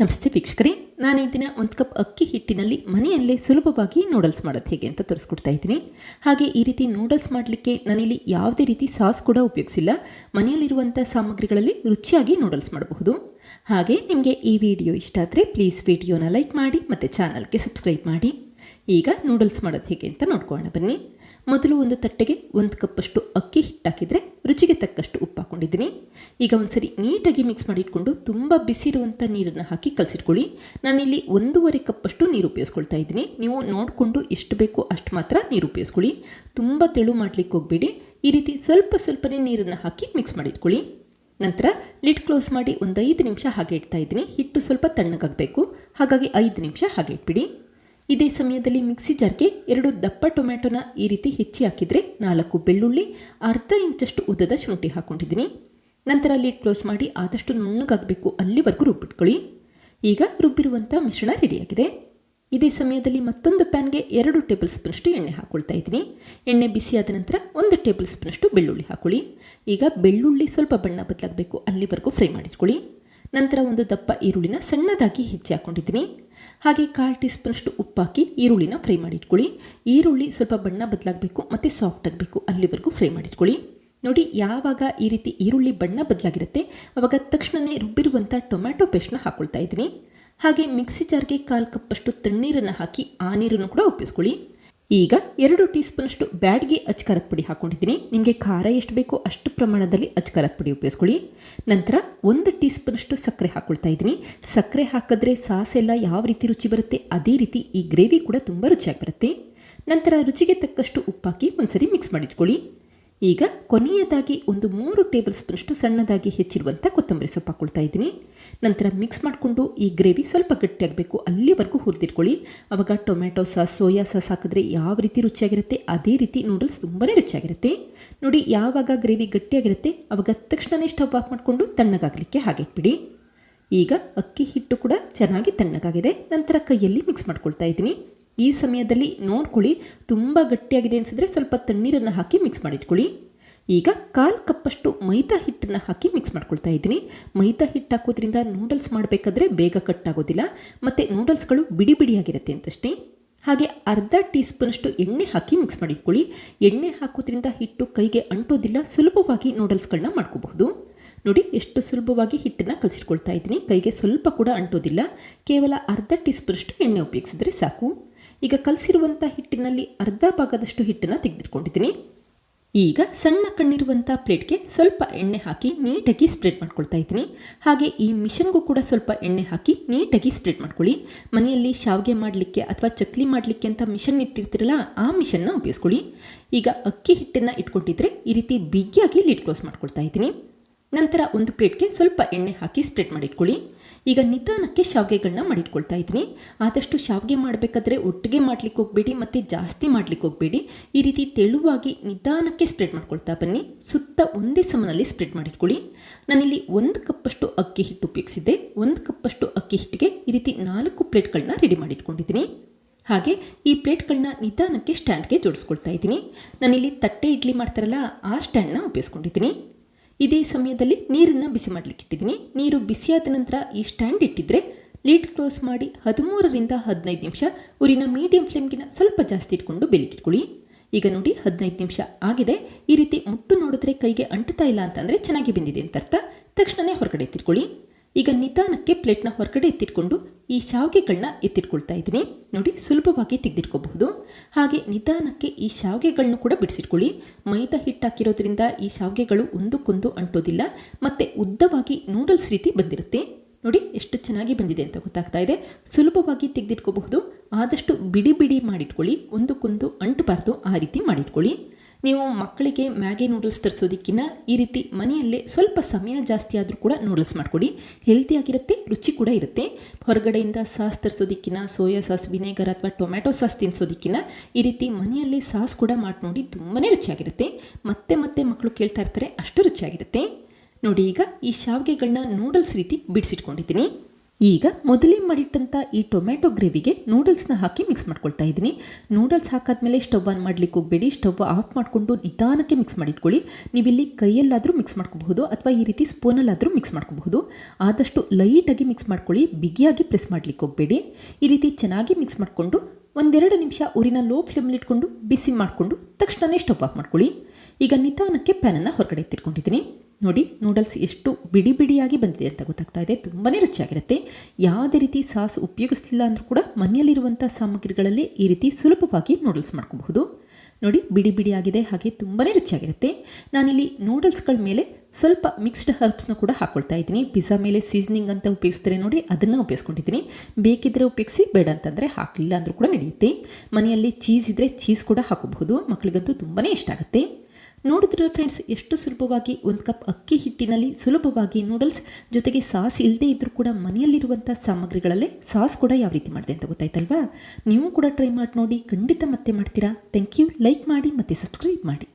ನಮಸ್ತೆ ವೀಕ್ಷಕರೇ ನಾನು ಈ ದಿನ ಒಂದು ಕಪ್ ಅಕ್ಕಿ ಹಿಟ್ಟಿನಲ್ಲಿ ಮನೆಯಲ್ಲೇ ಸುಲಭವಾಗಿ ನೂಡಲ್ಸ್ ಮಾಡೋದು ಹೇಗೆ ಅಂತ ತೋರಿಸ್ಕೊಡ್ತಾ ಇದ್ದೀನಿ. ಹಾಗೆ ಈ ರೀತಿ ನೂಡಲ್ಸ್ ಮಾಡಲಿಕ್ಕೆ ನಾನಿಲ್ಲಿ ಯಾವುದೇ ರೀತಿ ಸಾಸ್ ಕೂಡ ಉಪಯೋಗಿಸಿಲ್ಲ. ಮನೆಯಲ್ಲಿರುವಂಥ ಸಾಮಗ್ರಿಗಳಲ್ಲಿ ರುಚಿಯಾಗಿ ನೂಡಲ್ಸ್ ಮಾಡಬಹುದು. ಹಾಗೆ ನಿಮಗೆ ಈ ವಿಡಿಯೋ ಇಷ್ಟ ಆದರೆ ಪ್ಲೀಸ್ ವಿಡಿಯೋನ ಲೈಕ್ ಮಾಡಿ ಮತ್ತು ಚಾನಲ್ಗೆ ಸಬ್ಸ್ಕ್ರೈಬ್ ಮಾಡಿ. ಈಗ ನೂಡಲ್ಸ್ ಮಾಡೋದು ಹೇಗೆ ಅಂತ ನೋಡ್ಕೊಳ್ಳೋಣ. ಬನ್ನಿ. ಮೊದಲು ಒಂದು ತಟ್ಟೆಗೆ ಒಂದು ಕಪ್ಪಷ್ಟು ಅಕ್ಕಿ ಹಿಟ್ಟು ಹಾಕಿದರೆ ರುಚಿಗೆ ತಕ್ಕಷ್ಟು ಉಪ್ಪು ಹಾಕ್ಕೊಂಡಿದ್ದೀನಿ ಈಗ ಒಂದ್ಸರಿ ನೀಟಾಗಿ ಮಿಕ್ಸ್ ಮಾಡಿಟ್ಕೊಂಡು ತುಂಬ ಬಿಸಿರುವಂಥ ನೀರನ್ನು ಹಾಕಿ ಕಲಸಿಟ್ಕೊಳ್ಳಿ. ನಾನಿಲ್ಲಿ ಒಂದೂವರೆ ಕಪ್ಪಷ್ಟು ನೀರು ಉಪಯೋಗಿಸ್ಕೊಳ್ತಾ ಇದ್ದೀನಿ. ನೀವು ನೋಡಿಕೊಂಡು ಎಷ್ಟು ಬೇಕೋ ಅಷ್ಟು ಮಾತ್ರ ನೀರು ಉಪಯೋಗಿಸ್ಕೊಳ್ಳಿ. ತುಂಬ ತೆಳು ಮಾಡಲಿಕ್ಕೆ ಹೋಗಬೇಡಿ. ಈ ರೀತಿ ಸ್ವಲ್ಪ ಸ್ವಲ್ಪನೇ ನೀರನ್ನು ಹಾಕಿ ಮಿಕ್ಸ್ ಮಾಡಿ ಇಟ್ಕೊಳ್ಳಿ. ನಂತರ ಲಿಡ್ ಕ್ಲೋಸ್ ಮಾಡಿ ಒಂದು ಐದು ನಿಮಿಷ ಹಾಗೆ ಇಡ್ತಾ ಇದ್ದೀನಿ. ಹಿಟ್ಟು ಸ್ವಲ್ಪ ತಣ್ಣಗಾಗಬೇಕು. ಹಾಗಾಗಿ ಐದು ನಿಮಿಷ ಹಾಗೆ ಇಟ್ಬಿಡಿ. ಇದೇ ಸಮಯದಲ್ಲಿ ಮಿಕ್ಸಿ ಜಾರ್ಗೆ ಎರಡು ದಪ್ಪ ಟೊಮ್ಯಾಟೊನ ಈ ರೀತಿ ಹೆಚ್ಚಿ ಹಾಕಿದರೆ ನಾಲ್ಕು ಬೆಳ್ಳುಳ್ಳಿ, ಅರ್ಧ ಇಂಚಷ್ಟು ಉದ್ದದ ಶುಂಠಿ ಹಾಕ್ಕೊಂಡಿದ್ದೀನಿ ನಂತರ ಅಲ್ಲಿ ಕ್ಲೋಸ್ ಮಾಡಿ ಆದಷ್ಟು ನುಣ್ಣಗಾಗಬೇಕು ಅಲ್ಲಿವರೆಗೂ ರುಬ್ಬಿಟ್ಕೊಳ್ಳಿ. ಈಗ ರುಬ್ಬಿರುವಂಥ ಮಿಶ್ರಣ ರೆಡಿಯಾಗಿದೆ. ಇದೇ ಸಮಯದಲ್ಲಿ ಮತ್ತೊಂದು ಪ್ಯಾನ್ಗೆ ಎರಡು ಟೇಬಲ್ ಸ್ಪೂನಷ್ಟು ಎಣ್ಣೆ ಹಾಕ್ಕೊಳ್ತಾ ಇದ್ದೀನಿ. ಎಣ್ಣೆ ಬಿಸಿಯಾದ ನಂತರ ಒಂದು ಟೇಬಲ್ ಸ್ಪೂನಷ್ಟು ಬೆಳ್ಳುಳ್ಳಿ ಹಾಕೊಳ್ಳಿ. ಈಗ ಬೆಳ್ಳುಳ್ಳಿ ಸ್ವಲ್ಪ ಬಣ್ಣ ಬದಲಾಗಬೇಕು, ಅಲ್ಲಿವರೆಗೂ ಫ್ರೈ ಮಾಡಿಟ್ಕೊಳ್ಳಿ. ನಂತರ ಒಂದು ದಪ್ಪ ಈರುಳ್ಳಿನ ಸಣ್ಣದಾಗಿ ಹೆಚ್ಚಿ ಹಾಕ್ಕೊಂಡಿದ್ದೀನಿ ಹಾಗೆ ಕಾಲು ಟೀ ಸ್ಪೂನಷ್ಟು ಉಪ್ಪಾಕಿ ಈರುಳ್ಳಿನ ಫ್ರೈ ಮಾಡಿಟ್ಕೊಳ್ಳಿ. ಈರುಳ್ಳಿ ಸ್ವಲ್ಪ ಬಣ್ಣ ಬದಲಾಗಬೇಕು, ಮತ್ತು ಸಾಫ್ಟ್ ಆಗಬೇಕು. ಅಲ್ಲಿವರೆಗೂ ಫ್ರೈ ಮಾಡಿಟ್ಕೊಳ್ಳಿ. ನೋಡಿ, ಯಾವಾಗ ಈ ರೀತಿ ಈರುಳ್ಳಿ ಬಣ್ಣ ಬದಲಾಗಿರುತ್ತೆ ಆವಾಗ ತಕ್ಷಣವೇ ರುಬ್ಬಿರುವಂಥ ಟೊಮ್ಯಾಟೊ ಪೇಸ್ಟ್ನ ಹಾಕ್ಕೊಳ್ತಾ ಇದ್ದೀನಿ. ಹಾಗೆ ಮಿಕ್ಸಿ ಜಾರ್ಗೆ ಕಾಲು ಕಪ್ಪಷ್ಟು ತಣ್ಣೀರನ್ನು ಹಾಕಿ, ಆ ನೀರನ್ನು ಕೂಡ ಉಪಯೋಗಿಸ್ಕೊಳ್ಳಿ ಈಗ ಎರಡು ಟೀ ಸ್ಪೂನಷ್ಟು ಬ್ಯಾಡ್ಗೆ ಅಚ್ಕಾರದ ಪುಡಿ ಹಾಕ್ಕೊಂಡಿದ್ದೀನಿ. ನಿಮಗೆ ಖಾರ ಎಷ್ಟು ಬೇಕೋ ಅಷ್ಟು ಪ್ರಮಾಣದಲ್ಲಿ ಅಚ್ಕಾರದ ಪುಡಿ ಉಪಯೋಗಿಸ್ಕೊಳ್ಳಿ. ನಂತರ ಒಂದು ಟೀ ಸ್ಪೂನಷ್ಟು ಸಕ್ಕರೆ ಹಾಕ್ಕೊಳ್ತಾ ಇದ್ದೀನಿ. ಸಕ್ಕರೆ ಹಾಕಿದ್ರೆ ಸಾಸೆಲ್ಲ ಯಾವ ರೀತಿ ರುಚಿ ಬರುತ್ತೆ, ಅದೇ ರೀತಿ ಈ ಗ್ರೇವಿ ಕೂಡ ತುಂಬ ರುಚಿಯಾಗಿ ಬರುತ್ತೆ. ನಂತರ ರುಚಿಗೆ ತಕ್ಕಷ್ಟು ಉಪ್ಪಾಕಿ ಒಂದ್ಸರಿ ಮಿಕ್ಸ್ ಮಾಡಿಟ್ಕೊಳ್ಳಿ. ಈಗ ಕೊನೆಯದಾಗಿ ಒಂದು ಮೂರು ಟೇಬಲ್ ಸ್ಪೂನಷ್ಟು ಸಣ್ಣದಾಗಿ ಹೆಚ್ಚಿರುವಂಥ ಕೊತ್ತಂಬರಿ ಸೊಪ್ಪು ಹಾಕ್ಕೊಳ್ತಾ ಇದ್ದೀನಿ. ನಂತರ ಮಿಕ್ಸ್ ಮಾಡಿಕೊಂಡು ಈ ಗ್ರೇವಿ ಸ್ವಲ್ಪ ಗಟ್ಟಿಯಾಗಬೇಕು. ಅಲ್ಲಿವರೆಗೂ ಹುರಿದಿಟ್ಕೊಳ್ಳಿ. ಅವಾಗ ಟೊಮ್ಯಾಟೊ ಸಾಸ್, ಸೋಯಾ ಸಾಸ್ ಹಾಕಿದ್ರೆ ಯಾವ ರೀತಿ ರುಚಿಯಾಗಿರುತ್ತೆ, ಅದೇ ರೀತಿ ನೂಡಲ್ಸ್ ತುಂಬಾ ರುಚಿಯಾಗಿರುತ್ತೆ. ನೋಡಿ ಯಾವಾಗ ಗ್ರೇವಿ ಗಟ್ಟಿಯಾಗಿರುತ್ತೆ, ಅವಾಗ ತಕ್ಷಣವೇ ಸ್ಟವ್ ಆಫ್ ಮಾಡಿಕೊಂಡು ತಣ್ಣಗಾಗಲಿಕ್ಕೆ ಹಾಗೆ ಇಟ್ಬಿಡಿ. ಈಗ ಅಕ್ಕಿ ಹಿಟ್ಟು ಕೂಡ ಚೆನ್ನಾಗಿ ತಣ್ಣಗಾಗಿದೆ. ನಂತರ ಕೈಯಲ್ಲಿ ಮಿಕ್ಸ್ ಮಾಡ್ಕೊಳ್ತಾ ಇದ್ದೀನಿ. ಈ ಸಮಯದಲ್ಲಿ ನೋಡ್ಕೊಳ್ಳಿ, ತುಂಬ ಗಟ್ಟಿಯಾಗಿದೆ ಅನಿಸಿದ್ರೆ ಸ್ವಲ್ಪ ತಣ್ಣೀರನ್ನು ಹಾಕಿ ಮಿಕ್ಸ್ ಮಾಡಿಟ್ಕೊಳ್ಳಿ. ಈಗ ಕಾಲು ಕಪ್ಪಷ್ಟು ಮೈದಾ ಹಿಟ್ಟನ್ನು ಹಾಕಿ ಮಿಕ್ಸ್ ಮಾಡ್ಕೊಳ್ತಾ ಇದ್ದೀನಿ. ಮೈದಾ ಹಿಟ್ಟು ಹಾಕೋದ್ರಿಂದ ನೂಡಲ್ಸ್ ಮಾಡಬೇಕಾದ್ರೆ ಬೇಗ ಕಟ್ಟಾಗೋದಿಲ್ಲ, ಮತ್ತು ನೂಡಲ್ಸ್ಗಳು ಬಿಡಿ ಬಿಡಿಯಾಗಿರುತ್ತೆ ಅಂತಷ್ಟೇ. ಹಾಗೆ ಅರ್ಧ ಟೀ ಸ್ಪೂನಷ್ಟು ಎಣ್ಣೆ ಹಾಕಿ ಮಿಕ್ಸ್ ಮಾಡಿಟ್ಕೊಳ್ಳಿ. ಎಣ್ಣೆ ಹಾಕೋದ್ರಿಂದ ಹಿಟ್ಟು ಕೈಗೆ ಅಂಟೋದಿಲ್ಲ, ಸುಲಭವಾಗಿ ನೂಡಲ್ಸ್ಗಳನ್ನ ಮಾಡ್ಕೋಬಹುದು. ನೋಡಿ, ಎಷ್ಟು ಸುಲಭವಾಗಿ ಹಿಟ್ಟನ್ನು ಕಲಸಿಟ್ಕೊಳ್ತಾ ಇದ್ದೀನಿ. ಕೈಗೆ ಸ್ವಲ್ಪ ಕೂಡ ಅಂಟೋದಿಲ್ಲ, ಕೇವಲ ಅರ್ಧ ಟೀ ಸ್ಪೂನಷ್ಟು ಎಣ್ಣೆ ಉಪಯೋಗಿಸಿದ್ರೆ ಸಾಕು. ಈಗ ಕಲಸಿರುವಂಥ ಹಿಟ್ಟಿನಲ್ಲಿ ಅರ್ಧ ಭಾಗದಷ್ಟು ಹಿಟ್ಟನ್ನು ತೆಗೆದಿಟ್ಕೊಂಡಿದ್ದೀನಿ. ಈಗ ಸಣ್ಣ ಕಣ್ಣಿರುವಂಥ ಪ್ಲೇಟ್ಗೆ ಸ್ವಲ್ಪ ಎಣ್ಣೆ ಹಾಕಿ ನೀಟಾಗಿ ಸ್ಪ್ರೆಡ್ ಮಾಡ್ಕೊಳ್ತಾ ಇದ್ದೀನಿ. ಹಾಗೆ ಈ ಮಿಷನ್ಗೂ ಕೂಡ ಸ್ವಲ್ಪ ಎಣ್ಣೆ ಹಾಕಿ ನೀಟಾಗಿ ಸ್ಪ್ರೆಡ್ ಮಾಡ್ಕೊಳ್ಳಿ. ಮನೆಯಲ್ಲಿ ಶಾವಿಗೆ ಮಾಡಲಿಕ್ಕೆ ಅಥವಾ ಚಕ್ಲಿ ಮಾಡಲಿಕ್ಕೆ ಅಂತ ಮಿಷನ್ ಇಟ್ಟಿರ್ತೀರಲ್ಲ, ಆ ಮಿಷನ್ನ ಉಪಯೋಗಿಸ್ಕೊಳ್ಳಿ. ಈಗ ಅಕ್ಕಿ ಹಿಟ್ಟನ್ನು ಇಟ್ಕೊಂಡಿದ್ರೆ ಈ ರೀತಿ ಬಿಗಿಯಾಗಿ ಲಿಡ್ ಕ್ಲೋಸ್ ಮಾಡ್ಕೊಳ್ತಾ ಇದ್ದೀನಿ. ನಂತರ ಒಂದು ಪ್ಲೇಟ್ಗೆ ಸ್ವಲ್ಪ ಎಣ್ಣೆ ಹಾಕಿ ಸ್ಪ್ರೆಡ್ ಮಾಡಿಟ್ಕೊಳ್ಳಿ ಈಗ ನಿಧಾನಕ್ಕೆ ಶಾವಿಗೆಗಳನ್ನ ಮಾಡಿಟ್ಕೊಳ್ತಾ ಇದ್ದೀನಿ. ಆದಷ್ಟು ಶಾವಿಗೆ ಮಾಡಬೇಕಾದ್ರೆ ಒಟ್ಟಿಗೆ ಮಾಡ್ಲಿಕ್ಕೆ ಹೋಗಬೇಡಿ, ಮತ್ತು ಜಾಸ್ತಿ ಮಾಡ್ಲಿಕ್ಕೆ ಹೋಗಬೇಡಿ. ಈ ರೀತಿ ತೆಳುವಾಗಿ ನಿಧಾನಕ್ಕೆ ಸ್ಪ್ರೆಡ್ ಮಾಡ್ಕೊಳ್ತಾ ಬನ್ನಿ. ಸುತ್ತ ಒಂದೇ ಸಮನಲ್ಲಿ ಸ್ಪ್ರೆಡ್ ಮಾಡಿಟ್ಕೊಳ್ಳಿ ನಾನಿಲ್ಲಿ ಒಂದು ಕಪ್ಪಷ್ಟು ಅಕ್ಕಿ ಹಿಟ್ಟು ಉಪಯೋಗಿಸಿದ್ದೆ. ಒಂದು ಕಪ್ಪಷ್ಟು ಅಕ್ಕಿ ಹಿಟ್ಟಿಗೆ ಈ ರೀತಿ ನಾಲ್ಕು ಪ್ಲೇಟ್ಗಳನ್ನ ರೆಡಿ ಮಾಡಿಟ್ಕೊಂಡಿದ್ದೀನಿ ಹಾಗೆ ಈ ಪ್ಲೇಟ್ಗಳನ್ನ ನಿಧಾನಕ್ಕೆ ಸ್ಟ್ಯಾಂಡ್ಗೆ ಜೋಡಿಸ್ಕೊಳ್ತಾ ಇದ್ದೀನಿ. ನಾನಿಲ್ಲಿ ತಟ್ಟೆ ಇಡ್ಲಿ ಮಾಡ್ತಾರಲ್ಲ, ಆ ಸ್ಟ್ಯಾಂಡ್ನ ಉಪಯೋಗಿಸ್ಕೊಂಡಿದ್ದೀನಿ. ಇದೇ ಸಮಯದಲ್ಲಿ ನೀರನ್ನು ಬಿಸಿ ಮಾಡಲಿಕ್ಕೆ ಇಟ್ಟಿದ್ದೀನಿ. ನೀರು ಬಿಸಿಯಾದ ನಂತರ ಈ ಸ್ಟ್ಯಾಂಡ್ ಇಟ್ಟಿದ್ರೆ ಲೀಡ್ ಕ್ಲೋಸ್ ಮಾಡಿ ಹದಿಮೂರರಿಂದ ಹದಿನೈದು ನಿಮಿಷ ಊರಿನ ಮೀಡಿಯಂ ಫ್ಲೇಮ್ಗಿನ ಸ್ವಲ್ಪ ಜಾಸ್ತಿ ಇಟ್ಕೊಂಡು ಬೆಲಿಕಿಟ್ಕೊಳ್ಳಿ ಈಗ ನೋಡಿ, ಹದಿನೈದು ನಿಮಿಷ ಆಗಿದೆ. ಈ ರೀತಿ ಮುಟ್ಟು ನೋಡಿದ್ರೆ ಕೈಗೆ ಅಂಟುತ್ತಾ ಇಲ್ಲ ಅಂತಂದರೆ ಚೆನ್ನಾಗಿ ಬಂದಿದೆ ಅಂತ ಅರ್ಥ. ತಕ್ಷಣವೇ ಹೊರಗಡೆ ಎತ್ತಿಟ್ಕೊಳ್ಳಿ. ಈಗ ನಿಧಾನಕ್ಕೆ ಪ್ಲೇಟ್ನ ಹೊರಗಡೆ ಎತ್ತಿಟ್ಕೊಂಡು ಈ ಶಾವಿಗೆಗಳನ್ನ ಎತ್ತಿಟ್ಕೊಳ್ತಾ ಇದ್ದೀನಿ. ನೋಡಿ, ಸುಲಭವಾಗಿ ತೆಗೆದಿಟ್ಕೋಬಹುದು. ಹಾಗೆ ನಿಧಾನಕ್ಕೆ ಈ ಶಾವಿಗೆಗಳನ್ನು ಕೂಡ ಬಿಡಿಸಿಟ್ಕೊಳ್ಳಿ. ಮೈದಾ ಹಿಟ್ಟು ಹಾಕಿರೋದ್ರಿಂದ ಈ ಶಾವಿಗೆಗಳು ಒಂದಕ್ಕೊಂದು ಅಂಟೋದಿಲ್ಲ. ಮತ್ತು ಉದ್ದವಾಗಿ ನೂಡಲ್ಸ್ ರೀತಿ ಬಂದಿರುತ್ತೆ. ನೋಡಿ, ಎಷ್ಟು ಚೆನ್ನಾಗಿ ಬಂದಿದೆ ಅಂತ ಗೊತ್ತಾಗ್ತಾ ಇದೆ. ಸುಲಭವಾಗಿ ತೆಗೆದಿಟ್ಕೋಬಹುದು. ಆದಷ್ಟು ಬಿಡಿ ಬಿಡಿ ಮಾಡಿಟ್ಕೊಳ್ಳಿ. ಒಂದಕ್ಕೊಂದು ಅಂಟಬಾರ್ದು. ಆ ರೀತಿ ಮಾಡಿಟ್ಕೊಳ್ಳಿ. ನೀವು ಮಕ್ಕಳಿಗೆ ಮ್ಯಾಗಿ ನೂಡಲ್ಸ್ ತರಿಸೋದಕ್ಕಿಂತ ಈ ರೀತಿ ಮನೆಯಲ್ಲೇ ಸ್ವಲ್ಪ ಸಮಯ ಜಾಸ್ತಿ ಆದರೂ ಕೂಡ ನೂಡಲ್ಸ್ ಮಾಡಿಕೊಡಿ. ಹೆಲ್ತಿಯಾಗಿರುತ್ತೆ ರುಚಿ ಕೂಡ ಇರುತ್ತೆ. ಹೊರಗಡೆಯಿಂದ ಸಾಸ್ ತರಿಸೋದಕ್ಕಿಂತ ಸೋಯಾ ಸಾಸ್, ವಿನೆಗರ್ ಅಥವಾ ಟೊಮ್ಯಾಟೊ ಸಾಸ್ ತಿನ್ನಿಸೋದಕ್ಕಿಂತ ಈ ರೀತಿ ಮನೆಯಲ್ಲೇ ಸಾಸ್ ಕೂಡ ಮಾಡಿ ನೋಡಿ ತುಂಬಾ ರುಚಿಯಾಗಿರುತ್ತೆ ಮತ್ತೆ ಮತ್ತೆ ಮಕ್ಕಳು ಕೇಳ್ತಾ ಇರ್ತಾರೆ, ಅಷ್ಟು ರುಚಿಯಾಗಿರುತ್ತೆ ನೋಡಿ ಈಗ ಈ ಶಾವಿಗೆಗಳನ್ನ ನೂಡಲ್ಸ್ ರೀತಿ ಬಿಡಿಸಿಟ್ಕೊಂಡಿದ್ದೀನಿ. ಈಗ ಮೊದಲೇ ಮಾಡಿಟ್ಟಂಥ ಈ ಟೊಮ್ಯಾಟೊ ಗ್ರೇವಿಗೆ ನೂಡಲ್ಸ್ನ ಹಾಕಿ ಮಿಕ್ಸ್ ಮಾಡ್ಕೊಳ್ತಾ ಇದ್ದೀನಿ. ನೂಡಲ್ಸ್ ಹಾಕಾದ್ಮೇಲೆ ಸ್ಟವ್ ಆನ್ ಮಾಡ್ಲಿಕ್ಕೆ ಹೋಗಬೇಡಿ. ಸ್ಟವ್ ಆಫ್ ಮಾಡಿಕೊಂಡು ನಿಧಾನಕ್ಕೆ ಮಿಕ್ಸ್ ಮಾಡಿಟ್ಕೊಳ್ಳಿ. ನೀವಿಲ್ಲಿ ಕೈಯಲ್ಲಾದರೂ ಮಿಕ್ಸ್ ಮಾಡ್ಕೋಬಹುದು ಅಥವಾ ಈ ರೀತಿ ಸ್ಪೂನಲ್ಲಾದರೂ ಮಿಕ್ಸ್ ಮಾಡ್ಕೋಬಹುದು. ಆದಷ್ಟು ಲೈಟಾಗಿ ಮಿಕ್ಸ್ ಮಾಡ್ಕೊಳ್ಳಿ. ಬಿಗಿಯಾಗಿ ಪ್ರೆಸ್ ಮಾಡ್ಲಿಕ್ಕೆ ಹೋಗಬೇಡಿ. ಈ ರೀತಿ ಚೆನ್ನಾಗಿ ಮಿಕ್ಸ್ ಮಾಡಿಕೊಂಡು ಒಂದೆರಡು ನಿಮಿಷ ಊರಿನ ಲೋ ಫ್ಲೇಮಲ್ಲಿ ಇಟ್ಕೊಂಡು ಬಿಸಿ ಮಾಡಿಕೊಂಡು ತಕ್ಷಣವೇ ಸ್ಟವ್ ಆಫ್ ಮಾಡ್ಕೊಳ್ಳಿ. ಈಗ ನಿಧಾನಕ್ಕೆ ಪ್ಯಾನನ್ನು ಹೊರಗಡೆ ಎತ್ತಿಟ್ಕೊಂಡಿದ್ದೀನಿ. ನೋಡಿ ನೂಡಲ್ಸ್ ಎಷ್ಟು ಬಿಡಿ ಬಿಡಿಯಾಗಿ ಬಂದಿದೆ ಅಂತ ಗೊತ್ತಾಗ್ತಾ ಇದೆ. ತುಂಬಾ ರುಚಿಯಾಗಿರುತ್ತೆ. ಯಾವುದೇ ರೀತಿ ಸಾಸ್ ಉಪಯೋಗಿಸ್ತಿಲ್ಲ ಅಂದರೂ ಕೂಡ ಮನೆಯಲ್ಲಿರುವಂಥ ಸಾಮಗ್ರಿಗಳಲ್ಲಿ ಈ ರೀತಿ ಸುಲಭವಾಗಿ ನೂಡಲ್ಸ್ ಮಾಡ್ಕೋಬಹುದು. ನೋಡಿ, ಬಿಡಿ ಬಿಡಿಯಾಗಿದೆ, ಹಾಗೆ ತುಂಬಾ ರುಚಿಯಾಗಿರುತ್ತೆ. ನಾನಿಲ್ಲಿ ನೂಡಲ್ಸ್ಗಳ ಮೇಲೆ ಸ್ವಲ್ಪ ಮಿಕ್ಸ್ಡ್ ಹರ್ಬ್ಸ್ನ ಕೂಡ ಹಾಕ್ಕೊಳ್ತಾ ಇದ್ದೀನಿ. ಪಿಜ್ಜಾ ಮೇಲೆ ಸೀಸನಿಂಗ್ ಅಂತ ಉಪಯೋಗಿಸ್ತಾರೆ ನೋಡಿ, ಅದನ್ನು ಉಪಯೋಗಿಸ್ಕೊಂಡಿದ್ದೀನಿ. ಬೇಕಿದ್ದರೆ ಉಪಯೋಗಿಸಿ, ಬೇಡ ಅಂತಂದರೆ ಹಾಕಲಿಲ್ಲ ಅಂದರೂ ಕೂಡ ನಡೆಯುತ್ತೆ. ಮನೆಯಲ್ಲಿ ಚೀಸ್ ಇದ್ದರೆ ಚೀಸ್ ಕೂಡ ಹಾಕೋಬಹುದು. ಮಕ್ಕಳಿಗಂತೂ ತುಂಬಾ ಇಷ್ಟ ಆಗುತ್ತೆ. ನೋಡಿದ್ರೆ ಫ್ರೆಂಡ್ಸ್ ಎಷ್ಟು ಸುಲಭವಾಗಿ ಒಂದು ಕಪ್ ಅಕ್ಕಿ ಹಿಟ್ಟಿನಲ್ಲಿ ಸುಲಭವಾಗಿ ನೂಡಲ್ಸ್ ಜೊತೆಗೆ ಸಾಸ್ ಇಲ್ಲದೇ ಇದ್ದರೂ ಕೂಡ ಮನೆಯಲ್ಲಿರುವಂಥ ಸಾಮಗ್ರಿಗಳಲ್ಲೇ ಸಾಸ್ ಕೂಡ ಯಾವ ರೀತಿ ಮಾಡಿದೆ ಅಂತ ಗೊತ್ತಾಯ್ತಲ್ವಾ? ನೀವು ಕೂಡ ಟ್ರೈ ಮಾಡಿ ನೋಡಿ, ಖಂಡಿತ ಮತ್ತೆ ಮಾಡ್ತೀರಾ. ಥ್ಯಾಂಕ್ ಯು ಲೈಕ್ ಮಾಡಿ ಮತ್ತು ಸಬ್ಸ್ಕ್ರೈಬ್ ಮಾಡಿ.